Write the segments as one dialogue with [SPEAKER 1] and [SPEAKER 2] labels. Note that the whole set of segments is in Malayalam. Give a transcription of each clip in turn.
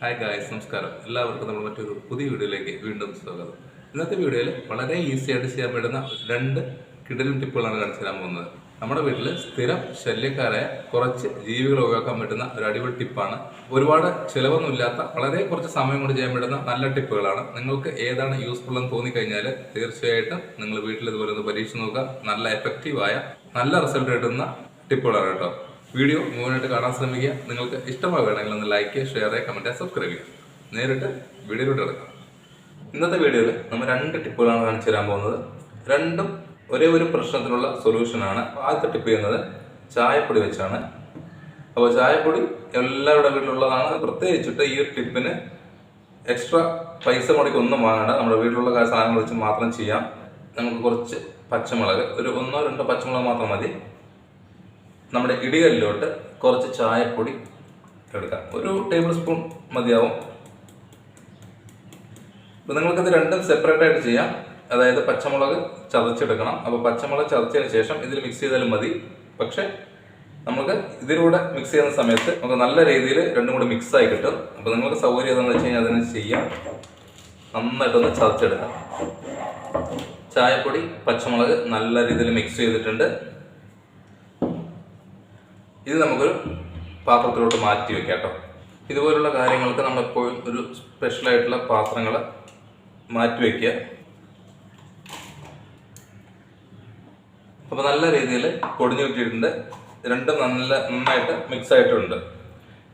[SPEAKER 1] ഹായ് ഗായ്സ് നമസ്കാരം. എല്ലാവർക്കും നമ്മൾ മറ്റൊരു പുതിയ വീഡിയോയിലേക്ക് വീണ്ടും സ്വാഗതം. ഇന്നത്തെ വീഡിയോയിൽ വളരെ ഈസി ആയിട്ട് ചെയ്യാൻ പറ്റുന്ന രണ്ട് കിടലും ടിപ്പുകളാണ് കാണിച്ചു തരാൻ പോകുന്നത്. നമ്മുടെ വീട്ടിൽ സ്ഥിരം ശല്യക്കാരായ കുറച്ച് ജീവികളെ ഒഴിവാക്കാൻ പറ്റുന്ന ഒരു അടിപൊളി ടിപ്പാണ്. ഒരുപാട് ചിലവൊന്നുമില്ലാത്ത വളരെ കുറച്ച് സമയം കൊണ്ട് ചെയ്യാൻ പറ്റുന്ന നല്ല ടിപ്പുകളാണ്. നിങ്ങൾക്ക് ഏതാണ് യൂസ്ഫുൾ എന്ന് തോന്നിക്കഴിഞ്ഞാൽ തീർച്ചയായിട്ടും നിങ്ങൾ വീട്ടിൽ ഇതുപോലെ ഒന്ന് പരീക്ഷിച്ച് നോക്കുക. നല്ല എഫക്റ്റീവായ നല്ല റിസൾട്ട് കിട്ടുന്ന ടിപ്പുകളാണ് കേട്ടോ. വീഡിയോ മുഴുവനായിട്ട് കാണാൻ ശ്രമിക്കുക. നിങ്ങൾക്ക് ഇഷ്ടമാവുകയാണെങ്കിൽ ഒന്ന് ലൈക്ക് ചെയ്യുക ഷെയർ ചെയ്യുക കമന്റ് സബ്സ്ക്രൈബ് ചെയ്യുക. നേരിട്ട് വീഡിയോയിലോട്ട് കിടക്കാം. ഇന്നത്തെ വീഡിയോയിൽ നമ്മൾ രണ്ട് ടിപ്പുകളാണ് കാണിച്ചു തരാൻ പോകുന്നത്. രണ്ടും ഒരേ ഒരു പ്രശ്നത്തിനുള്ള സൊല്യൂഷനാണ് ആദ്യത്തെ ടിപ്പ് ചെയ്യുന്നത് ചായപ്പൊടി വെച്ചാണ്. അപ്പോൾ ചായപ്പൊടി എല്ലാവരുടെ വീട്ടിലുള്ളതാണ്. പ്രത്യേകിച്ചിട്ട് ഈ ഒരു ടിപ്പിന് എക്സ്ട്രാ പൈസ മുടക്കി ഒന്നും വാങ്ങണ്ട. നമ്മുടെ വീട്ടിലുള്ള സാധനങ്ങൾ വെച്ച് മാത്രം ചെയ്യാം. നമുക്ക് കുറച്ച് പച്ചമുളക് ഒരു ഒന്നോ രണ്ടോ പച്ചമുളക് മാത്രം മതി. നമ്മുടെ ഇടികല്ലിലോട്ട് കുറച്ച് ചായപ്പൊടി എടുക്കാം. ഒരു ടേബിൾ സ്പൂൺ മതിയാവും. അപ്പോൾ നിങ്ങൾക്കിത് രണ്ടും സെപ്പറേറ്റ് ആയിട്ട് ചെയ്യാം. അതായത് പച്ചമുളക് ചതച്ചെടുക്കണം. അപ്പോൾ പച്ചമുളക് ചതച്ചതിന് ശേഷം ഇതിൽ മിക്സ് ചെയ്താലും മതി. പക്ഷേ നമുക്ക് ഇതിലൂടെ മിക്സ് ചെയ്യുന്ന സമയത്ത് നമുക്ക് നല്ല രീതിയിൽ രണ്ടും കൂടി മിക്സ് ആയി കിട്ടും. അപ്പോൾ നിങ്ങൾക്ക് സൗകര്യം ഏതാണെന്ന് വെച്ച് കഴിഞ്ഞാൽ അതിന് ചെയ്യാം. നന്നായിട്ടൊന്ന് ചതച്ചെടുക്കാം. ചായപ്പൊടി പച്ചമുളക് നല്ല രീതിയിൽ മിക്സ് ചെയ്തിട്ടുണ്ട്. ഇത് നമുക്കൊരു പാത്രത്തിലോട്ട് മാറ്റി വെക്കാം കേട്ടോ. ഇതുപോലുള്ള കാര്യങ്ങൾക്ക് നമ്മളെപ്പോഴും ഒരു സ്പെഷ്യലായിട്ടുള്ള പാത്രങ്ങൾ മാറ്റി വയ്ക്കുക അപ്പോൾ നല്ല രീതിയിൽ പൊടിഞ്ഞു കിട്ടിയിട്ടുണ്ട്. രണ്ടും നല്ല നന്നായിട്ട് മിക്സ് ആയിട്ടുണ്ട്.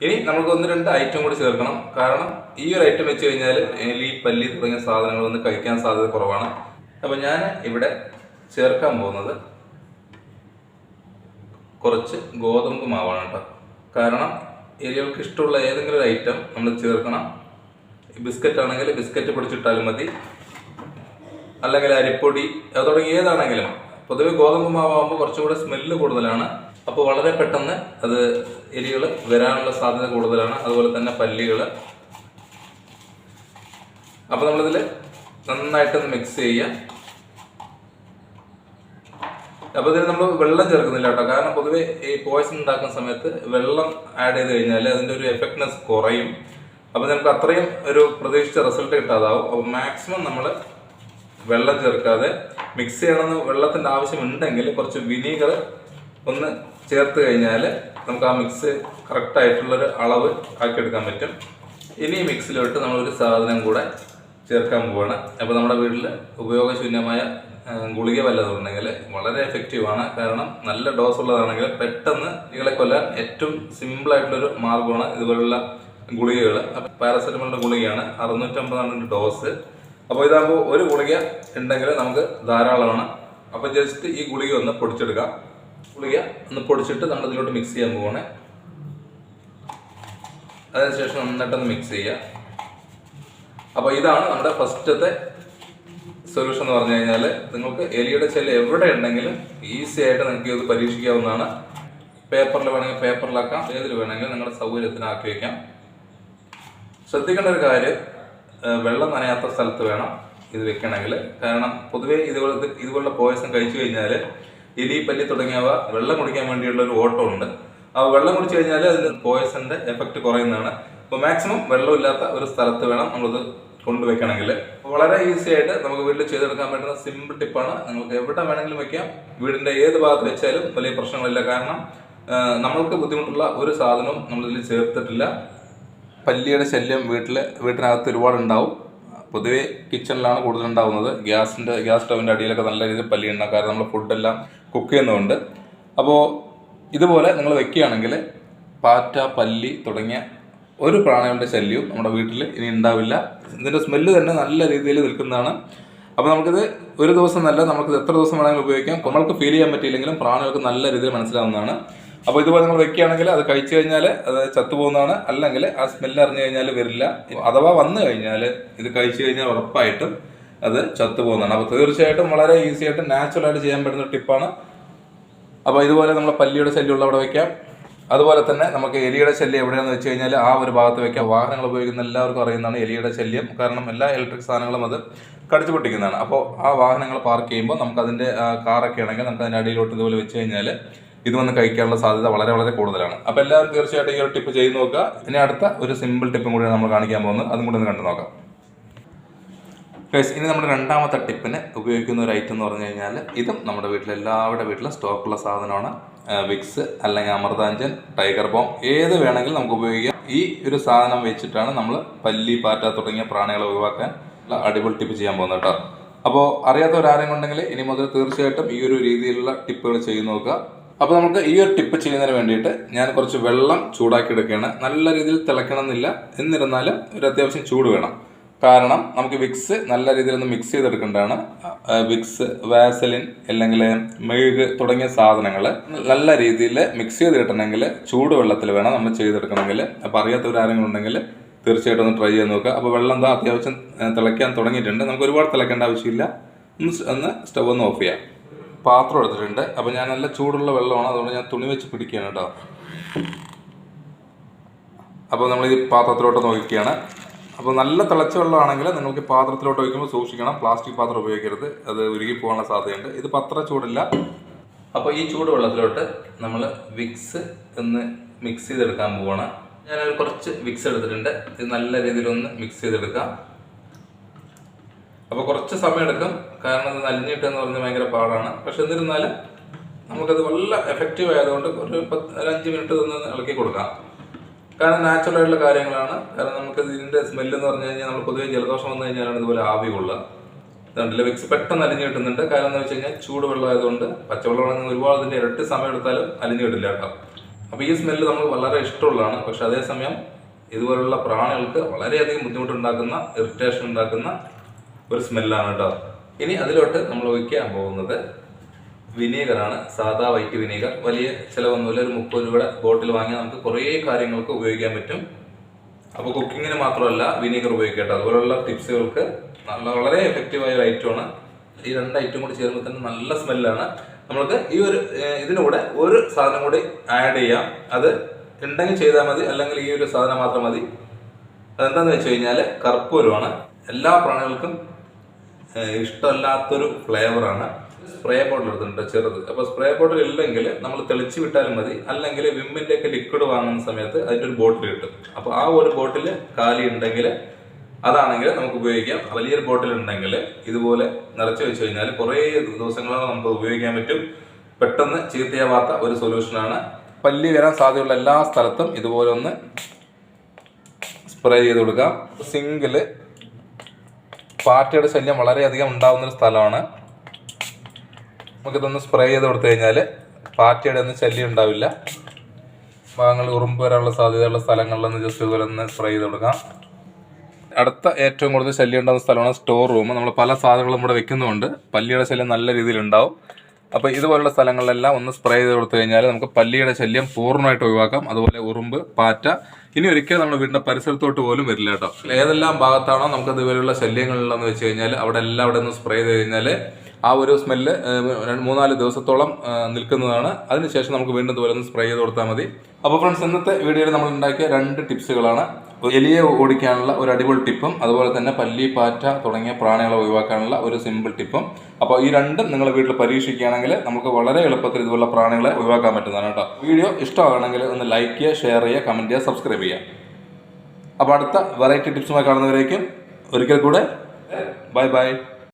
[SPEAKER 1] ഇനി നമുക്ക് ഒന്ന് രണ്ട് ഐറ്റം കൂടി ചേർക്കണം. കാരണം ഈ ഒരു ഐറ്റം വെച്ച് കഴിഞ്ഞാൽ എലി പല്ലി തുടങ്ങിയ സാധനങ്ങളൊന്നും കഴിക്കാൻ സാധ്യത കുറവാണ്. അപ്പോൾ ഞാൻ ഇവിടെ ചേർക്കാൻ പോകുന്നത് കുറച്ച് ഗോതമ്പ് മാവാണ് കേട്ടോ. കാരണം എലികൾക്ക് ഇഷ്ടമുള്ള ഏതെങ്കിലും ഒരു ഐറ്റം നമ്മൾ ചേർക്കണം. ബിസ്ക്കറ്റ് ആണെങ്കിൽ ബിസ്ക്കറ്റ് പൊടിച്ചിട്ടാലും മതി. അല്ലെങ്കിൽ അരിപ്പൊടി അത് തുടങ്ങി ഏതാണെങ്കിലും. പൊതുവെ ഗോതമ്പ് മാവാകുമ്പോൾ കുറച്ചുകൂടെ സ്മെല്ല് കൂടുതലാണ്. അപ്പോൾ വളരെ പെട്ടെന്ന് അത് എലികൾ വരാനുള്ള സാധ്യത കൂടുതലാണ്. അതുപോലെ തന്നെ പല്ലികൾ അപ്പോൾ നമ്മളിതിൽ നന്നായിട്ടൊന്ന് മിക്സ് ചെയ്യുക. അപ്പൊ ഇതിന് നമ്മൾ വെള്ളം ചേർക്കുന്നില്ല കേട്ടോ. കാരണം പൊതുവെ ഈ പോയസൺ ഉണ്ടാക്കുന്ന സമയത്ത് വെള്ളം ആഡ് ചെയ്ത് കഴിഞ്ഞാൽ അതിന്റെ ഒരു എഫക്ട്നെസ് കുറയും. അപ്പൊ നമുക്ക് അത്രയും ഒരു പ്രതീക്ഷിച്ച റിസൾട്ട് കിട്ടാതാവും. അപ്പൊ മാക്സിമം നമ്മൾ വെള്ളം ചേർക്കാതെ മിക്സ് ചെയ്യണമെന്ന് ആവശ്യം ഉണ്ടെങ്കിൽ കുറച്ച് വിനീഗർ ഒന്ന് ചേർത്ത് കഴിഞ്ഞാൽ നമുക്ക് ആ മിക്സ് കറക്റ്റ് ആയിട്ടുള്ളൊരു അളവ് ആക്കിയെടുക്കാൻ പറ്റും. ഇനി മിക്സിലോട്ട് നമ്മളൊരു സാധനം കൂടെ ചേർക്കാൻ പോവാണ്. അപ്പോൾ നമ്മുടെ വീട്ടിൽ ഉപയോഗശൂന്യമായ ഗുളിക വല്ലതുണ്ടെങ്കിൽ വളരെ എഫക്റ്റീവ് ആണ്. കാരണം നല്ല ഡോസ് ഉള്ളതാണെങ്കിൽ പെട്ടെന്ന് ഇകളെ കൊല്ലാൻ ഏറ്റവും ഒരു മാർഗമാണ് ഇതുപോലുള്ള ഗുളികകൾ പാരസെറ്റമോളിന്റെ ഗുളികയാണ്. അറുന്നൂറ്റമ്പതാണ് ഡോസ് അപ്പോൾ ഇതാകുമ്പോൾ ഒരു ഗുളിക ഉണ്ടെങ്കിൽ നമുക്ക് ധാരാളമാണ്. അപ്പോൾ ജസ്റ്റ് ഈ ഗുളിക ഒന്ന് പൊടിച്ചെടുക്കാം. ഗുളിക ഒന്ന് പൊടിച്ചിട്ട് നമ്മൾ ഇതിലോട്ട് മിക്സ് ചെയ്യാൻ പോവാണ്. അതിനുശേഷം നന്നായിട്ടൊന്ന് മിക്സ് ചെയ്യുക അപ്പോൾ ഇതാണ് നമ്മുടെ ഫസ്റ്റത്തെ സൊല്യൂഷൻ എന്ന് പറഞ്ഞു കഴിഞ്ഞാൽ നിങ്ങൾക്ക് എലിയുടെ ചെല്ല് എവിടെ ഉണ്ടെങ്കിലും ഈസി ആയിട്ട് നിങ്ങൾക്ക് ഇത് പരീക്ഷിക്കാവുന്നതാണ്. പേപ്പറിൽ വേണമെങ്കിൽ പേപ്പറിലാക്കാം. ഏതിൽ വേണമെങ്കിലും നിങ്ങളുടെ സൗകര്യത്തിന് ആക്കി വയ്ക്കാം ശ്രദ്ധിക്കേണ്ട ഒരു കാര്യം വെള്ളം നനയാത്ത സ്ഥലത്ത് വേണം ഇത് വെക്കണമെങ്കിൽ കാരണം പൊതുവേ ഇതുപോലെ ഇതുപോലുള്ള പോയസം കഴിച്ചു കഴിഞ്ഞാൽ എലി പല്ലി തുടങ്ങിയവ വെള്ളം കുടിക്കാൻ വേണ്ടിയുള്ള ഒരു ഓട്ടോ ഉണ്ട് ആ വെള്ളം കുടിച്ചു കഴിഞ്ഞാൽ അതിന് പോയസന്റെ എഫക്റ്റ് കുറയുന്നതാണ്. അപ്പോൾ മാക്സിമം വെള്ളമില്ലാത്ത ഒരു സ്ഥലത്ത് വേണം നമ്മളിത് കൊണ്ടുവയ്ക്കണമെങ്കിൽ വളരെ ഈസി ആയിട്ട് നമുക്ക് വീട്ടിൽ ചെയ്തെടുക്കാൻ പറ്റുന്ന സിമ്പിൾ ടിപ്പാണ് നിങ്ങൾക്ക് എവിടെ വേണമെങ്കിലും വെക്കാം. വീടിന്റെ ഏത് ഭാഗത്ത് വെച്ചാലും വലിയ പ്രശ്നങ്ങളില്ല. കാരണം നമ്മൾക്ക് ബുദ്ധിമുട്ടുള്ള ഒരു സാധനവും നമ്മളിതിൽ ചേർത്തിട്ടില്ല. പല്ലിയുടെ ശല്യം വീട്ടിൽ വീട്ടിനകത്ത് ഒരുപാട് ഉണ്ടാവും പൊതുവേ കിച്ചണിലാണ് കൂടുതൽ ഉണ്ടാവുന്നത് ഗ്യാസിന്റെ ഗ്യാസ് സ്റ്റവിന്റെ അടിയിലൊക്കെ നല്ല രീതിയിൽ പല്ലി ഉണ്ടാവും കാരണം നമ്മൾ ഫുഡെല്ലാം കുക്ക് ചെയ്യുന്നതുകൊണ്ട്. അപ്പോൾ ഇതുപോലെ നിങ്ങൾ വെക്കുകയാണെങ്കിൽ പാറ്റ പല്ലി തുടങ്ങിയ ഒരു പ്രാണികളുടെ ശല്യവും നമ്മുടെ വീട്ടിൽ ഇനി ഉണ്ടാവില്ല. ഇതിന്റെ സ്മെല്ല് തന്നെ നല്ല രീതിയിൽ നിൽക്കുന്നതാണ്. അപ്പോൾ നമുക്കിത് ഒരു ദിവസം നല്ല നമുക്കിത് എത്ര ദിവസം വേണമെങ്കിലും ഉപയോഗിക്കാം. നമ്മൾക്ക് ഫീൽ ചെയ്യാൻ പറ്റിയില്ലെങ്കിലും പ്രാണികൾക്ക് നല്ല രീതിയിൽ മനസ്സിലാവുന്നതാണ്. അപ്പോൾ ഇതുപോലെ നമ്മൾ വെക്കുകയാണെങ്കിൽ അത് കഴിച്ചു കഴിഞ്ഞാൽ അത് ചത്തുപോകുന്നതാണ്. അല്ലെങ്കിൽ ആ സ്മെല്ല് അറിഞ്ഞു കഴിഞ്ഞാൽ വരില്ല. അഥവാ വന്നു കഴിഞ്ഞാൽ ഇത് കഴിച്ചു കഴിഞ്ഞാൽ ഉറപ്പായിട്ടും അത് ചത്തുപോകുന്നതാണ്. അപ്പോൾ തീർച്ചയായിട്ടും വളരെ ഈസി ആയിട്ട് നാച്ചുറൽ ചെയ്യാൻ പറ്റുന്ന ടിപ്പാണ് അപ്പോൾ ഇതുപോലെ നമ്മൾ പല്ലിയുടെ ശല്യമുള്ള അവിടെ വെക്കാം. അതുപോലെ തന്നെ നമുക്ക് എലിയുടെ ശല്യം എവിടെയാണെന്ന് വെച്ച് കഴിഞ്ഞാൽ ആ ഒരു ഭാഗത്ത് വെക്കാം. വാഹനങ്ങൾ ഉപയോഗിക്കുന്ന എല്ലാവർക്കും അറിയുന്നതാണ് എലിയുടെ ശല്യം. കാരണം എല്ലാ ഇലക്ട്രിക് സാധനങ്ങളും അത് കടിച്ചു പൊട്ടിക്കുന്നതാണ്. അപ്പോൾ ആ വാഹനങ്ങൾ പാർക്ക് ചെയ്യുമ്പോൾ നമുക്ക് അതിന്റെ കാറൊക്കെ ആണെങ്കിൽ നമുക്ക് അതിന്റെ അടിയിലോട്ട് ഇതുപോലെ വെച്ച് കഴിഞ്ഞാൽ ഇത് വന്ന് കഴിക്കാനുള്ള സാധ്യത വളരെ വളരെ കൂടുതലാണ്. അപ്പോൾ എല്ലാവരും തീർച്ചയായിട്ടും ഈ ഒരു ടിപ്പ് ചെയ്ത് നോക്കുക. ഇനി അടുത്ത ഒരു സിമ്പിൾ ടിപ്പും കൂടി നമ്മൾ കാണിക്കാൻ പോകുന്നത്. അതും കൂടി ഒന്ന് കണ്ടു നോക്കാം ഗൈസ് ഇനി നമ്മുടെ രണ്ടാമത്തെ ടിപ്പിന് ഉപയോഗിക്കുന്ന ഒരു ഐറ്റം എന്ന് പറഞ്ഞു കഴിഞ്ഞാൽ ഇതും നമ്മുടെ വീട്ടിൽ എല്ലാവരുടെ വീട്ടിലും സ്റ്റോക്കുള്ള സാധനമാണ്. വിക്സ് അല്ലെങ്കിൽ അമൃതാഞ്ചൻ ടൈഗർ ബോം ഏത് വേണമെങ്കിലും നമുക്ക് ഉപയോഗിക്കാം. ഈ ഒരു സാധനം വെച്ചിട്ടാണ് നമ്മൾ പല്ലി പാറ്റ തുടങ്ങിയ പ്രാണികളെ ഒഴിവാക്കാൻ അടിപൊളി ടിപ്പ് ചെയ്യാൻ പോകുന്നത് കേട്ടോ. അപ്പോൾ അറിയാത്ത അറിയാത്തവരാരെങ്കിലും ഉണ്ടെങ്കിൽ ഇനി മുതൽ തീർച്ചയായിട്ടും ഈ ഒരു രീതിയിലുള്ള ടിപ്പുകൾ ചെയ്തു നോക്കുക. അപ്പോൾ നമുക്ക് ഈ ഒരു ടിപ്പ് ചെയ്യുന്നതിന് വേണ്ടിയിട്ട് ഞാൻ കുറച്ച് വെള്ളം ചൂടാക്കി എടുക്കുകയാണ്. നല്ല രീതിയിൽ തിളയ്ക്കണമെന്നില്ല എന്നിരുന്നാലും ഒരു അത്യാവശ്യം ചൂട് വേണം. കാരണം നമുക്ക് വിക്സ് നല്ല രീതിയിൽ ഒന്ന് മിക്സ് ചെയ്തെടുക്കേണ്ടതാണ്. വിക്സ് വാസലിൻ അല്ലെങ്കിൽ മെഴുക് തുടങ്ങിയ സാധനങ്ങൾ നല്ല രീതിയിൽ മിക്സ് ചെയ്ത് കിട്ടണമെങ്കിൽ ചൂടുവെള്ളത്തിൽ വേണം നമ്മൾ ചെയ്തെടുക്കണമെങ്കിൽ. അപ്പോൾ അറിയാത്തവരാരെങ്കിലും ഉണ്ടെങ്കിൽ തീർച്ചയായിട്ടും ഒന്ന് ട്രൈ ചെയ്ത് നോക്കുക. അപ്പോൾ വെള്ളം എന്താ അത്യാവശ്യം തിളയ്ക്കാൻ തുടങ്ങിയിട്ടുണ്ട്. നമുക്ക് ഒരുപാട് തിളയ്ക്കേണ്ട ആവശ്യമില്ല. ഒന്ന് ഒന്ന് സ്റ്റവ് ഒന്ന് ഓഫ് ചെയ്യാം. പാത്രം എടുത്തിട്ടുണ്ട്. അപ്പോൾ ഞാൻ നല്ല ചൂടുള്ള വെള്ളമാണ്. അതുകൊണ്ട് ഞാൻ തുണി വെച്ച് പിടിക്കുകയാണ് കേട്ടോ. അപ്പോൾ നമ്മൾ ഈ പാത്രത്തിലോട്ട് നോക്കിയാണ് അപ്പോൾ നല്ല തിളച്ച വെള്ളമാണെങ്കിൽ നിങ്ങൾക്ക് പാത്രത്തിലോട്ട് ഒഴിക്കുമ്പോൾ സൂക്ഷിക്കണം. പ്ലാസ്റ്റിക് പാത്രം ഉപയോഗിക്കരുത്. അത് ഉരുകി പോകാനുള്ള സാധ്യതയുണ്ട്. ഇത് പത്ര ചൂടില്ല. അപ്പോൾ ഈ ചൂട് വെള്ളത്തിലോട്ട് നമ്മൾ വിക്സ് എന്ന് മിക്സ് ചെയ്തെടുക്കാൻ പോവാണ്. ഞാനൊരു കുറച്ച് വിക്സ് എടുത്തിട്ടുണ്ട്. ഇത് നല്ല രീതിയിലൊന്ന് മിക്സ് ചെയ്തെടുക്കാം. അപ്പോൾ കുറച്ച് സമയം എടുക്കും കാരണം ഇത് നലിഞ്ഞിട്ട് എന്ന് പറഞ്ഞാൽ ഭയങ്കര പാടാണ്. പക്ഷെ എന്നിരുന്നാലും നമുക്കത് വളരെ എഫക്റ്റീവ് ആയതുകൊണ്ട് ഒരു പത്ത് ഒരു അഞ്ച് മിനിറ്റ് നിന്ന് ഇളക്കി കൊടുക്കാം. കാരണം നാച്ചുറൽ ആയിട്ടുള്ള കാര്യങ്ങളാണ്. കാരണം നമുക്ക് ഇതിന്റെ സ്മെല്ല് എന്ന് പറഞ്ഞു കഴിഞ്ഞാൽ നമ്മൾ പൊതുവേ ജലദോഷം വന്നു കഴിഞ്ഞാലാണ് ഇതുപോലെ ആവി കൊള്ളുക. ഇതുണ്ടല്ലോ? വിക്സ് പെട്ടെന്ന് അലിഞ്ഞു കിട്ടുന്നുണ്ട്. കാരണം എന്ന് വെച്ച് കഴിഞ്ഞാൽ ചൂടുവെള്ളം ആയതുകൊണ്ട് പച്ചവെള്ളമാണെങ്കിൽ ഒരുപാട് അതിന്റെ ഇരട്ടി സമയം എടുത്താലും അലിഞ്ഞു കിട്ടില്ല കേട്ടോ. അപ്പോൾ ഈ സ്മെല്ല് നമുക്ക് വളരെ ഇഷ്ടമുള്ളതാണ്. പക്ഷെ അതേസമയം ഇതുപോലുള്ള പ്രാണികൾക്ക് വളരെയധികം ബുദ്ധിമുട്ടുണ്ടാക്കുന്ന ഇറിറ്റേഷൻ ഉണ്ടാക്കുന്ന ഒരു സ്മെല്ലാണ് കേട്ടോ. ഇനി അതിലോട്ട് നമ്മൾ ഒഴിക്കാൻ പോകുന്നത് വിനീഗറാണ് സാധാ വൈറ്റ് വിനീഗർ വലിയ ചിലവൊന്നുമില്ല. ഒരു മുപ്പത് രൂപയുടെ ബോട്ടിൽ വാങ്ങിയാൽ നമുക്ക് കുറേ കാര്യങ്ങൾക്ക് ഉപയോഗിക്കാൻ പറ്റും. അപ്പോൾ കുക്കിങ്ങിന് മാത്രമല്ല വിനീഗർ ഉപയോഗിക്കട്ടെ. അതുപോലുള്ള ടിപ്സുകൾക്ക് നല്ല വളരെ എഫക്റ്റീവായ ഒരു ഐറ്റമാണ് ഈ രണ്ട് ഐറ്റം കൂടി ചേരുമ്പോൾ തന്നെ നല്ല സ്മെല്ലാണ് നമ്മൾക്ക് ഈ ഒരു ഇതിനൂടെ ഒരു സാധനം കൂടി ആഡ് ചെയ്യാം. അത് ഉണ്ടെങ്കിൽ ചെയ്താൽ മതി. അല്ലെങ്കിൽ ഈ ഒരു സാധനം മാത്രം മതി. അതെന്താന്ന് വെച്ച് കഴിഞ്ഞാൽ കർപ്പൂരമാണ് എല്ലാ പ്രാണികൾക്കും ഇഷ്ടമല്ലാത്തൊരു ഫ്ലേവറാണ് സ്പ്രേ ബോട്ടിൽ എടുത്തിട്ടുണ്ട് ചെറുത്. അപ്പോൾ സ്പ്രേ ബോട്ടിൽ ഇല്ലെങ്കിൽ നമ്മൾ തെളിച്ച് വിട്ടാലും മതി. അല്ലെങ്കിൽ വിമ്മിന്റെ ഒക്കെ ലിക്വിഡ് വാങ്ങുന്ന സമയത്ത് അതിന്റെ ഒരു ബോട്ടിൽ കിട്ടും. അപ്പോൾ ആ ഒരു ബോട്ടിൽ കാലി ഉണ്ടെങ്കിൽ അതാണെങ്കിൽ നമുക്ക് ഉപയോഗിക്കാം. വലിയൊരു ബോട്ടിൽ ഉണ്ടെങ്കിൽ ഇതുപോലെ നിറച്ച് വെച്ച് കഴിഞ്ഞാൽ കുറേ ദിവസങ്ങളോളം നമുക്ക് ഉപയോഗിക്കാൻ പറ്റും. പെട്ടെന്ന് ചീത്തയാവാത്ത ഒരു സൊല്യൂഷനാണ് പല്ലി വരാൻ സാധ്യതയുള്ള എല്ലാ സ്ഥലത്തും ഇതുപോലെ ഒന്ന് സ്പ്രേ ചെയ്ത് കൊടുക്കാം. സിങ്കിൽ പാറ്റയുടെ ശല്യം വളരെയധികം ഉണ്ടാകുന്ന ഒരു സ്ഥലമാണ്. നമുക്കിതൊന്ന് സ്പ്രേ ചെയ്ത് കൊടുത്തു കഴിഞ്ഞാൽ പാറ്റയുടെ ഒന്നും ശല്യം ഉണ്ടാവില്ല. ഭാഗങ്ങൾ ഉറുമ്പ് വരാനുള്ള സാധ്യതയുള്ള സ്ഥലങ്ങളിലൊന്ന് ജസ്റ്റ് ഇതുപോലെ ഒന്ന് സ്പ്രേ ചെയ്ത് കൊടുക്കാം. അടുത്ത ഏറ്റവും കൂടുതൽ ശല്യം ഉണ്ടാകുന്ന സ്ഥലമാണ് സ്റ്റോർ റൂം നമ്മൾ പല സാധനങ്ങളും ഇവിടെ വെക്കുന്നതുകൊണ്ട് പല്ലിയുടെ ശല്യം നല്ല രീതിയിൽ ഉണ്ടാവും. അപ്പോൾ ഇതുപോലുള്ള സ്ഥലങ്ങളിലെല്ലാം ഒന്ന് സ്പ്രേ ചെയ്ത് കൊടുത്തു കഴിഞ്ഞാൽ നമുക്ക് പല്ലിയുടെ ശല്യം പൂർണമായിട്ട് ഒഴിവാക്കാം. അതുപോലെ ഉറുമ്പ് പാറ്റ. ഇനി ഒരിക്കലും നമ്മുടെ വീടിന്റെ പരിസരത്തോട്ട് പോലും വരില്ല കേട്ടോ. ഏതെല്ലാം ഭാഗത്താണോ നമുക്ക് ഇതുപോലെയുള്ള ശല്യങ്ങളിലെന്ന് വെച്ച് കഴിഞ്ഞാൽ അവിടെ എല്ലാം അവിടെ ഒന്ന് സ്പ്രേ ചെയ്ത് കഴിഞ്ഞാൽ ആ ഒരു സ്മെല്ല് മൂന്നാൽ ദിവസത്തോളം നിൽക്കുന്നതാണ്. അതിനുശേഷം നമുക്ക് വീണ്ടും ഇതുപോലെ ഒന്ന് സ്പ്രേ ചെയ്ത് കൊടുത്താൽ മതി. അപ്പോൾ ഫ്രണ്ട്സ് ഇന്നത്തെ വീഡിയോയിൽ നമ്മൾ ഉണ്ടാക്കിയ രണ്ട് ടിപ്സുകളാണ്. എലിയെ ഓടിക്കാനുള്ള ഒരു അടിപൊളി ടിപ്പും അതുപോലെ തന്നെ പല്ലി പാറ്റ തുടങ്ങിയ പ്രാണികളെ ഒഴിവാക്കാനുള്ള ഒരു സിമ്പിൾ ടിപ്പും. അപ്പോൾ ഈ രണ്ടും നിങ്ങൾ വീട്ടിൽ പരീക്ഷിക്കുകയാണെങ്കിൽ നമുക്ക് വളരെ എളുപ്പത്തിൽ ഇതുപോലുള്ള പ്രാണികളെ ഒഴിവാക്കാൻ പറ്റുന്നതാണ് കേട്ടോ. വീഡിയോ ഇഷ്ടമാണെങ്കിൽ ഒന്ന് ലൈക്ക് ചെയ്യുക ഷെയർ ചെയ്യുക കമന്റ് ചെയ്യുക സബ്സ്ക്രൈബ് ചെയ്യുക. അപ്പോൾ അടുത്ത വെറൈറ്റി ടിപ്സുമായി കാണുന്നവരേക്കും ഒരിക്കൽ കൂടെ. Bye bye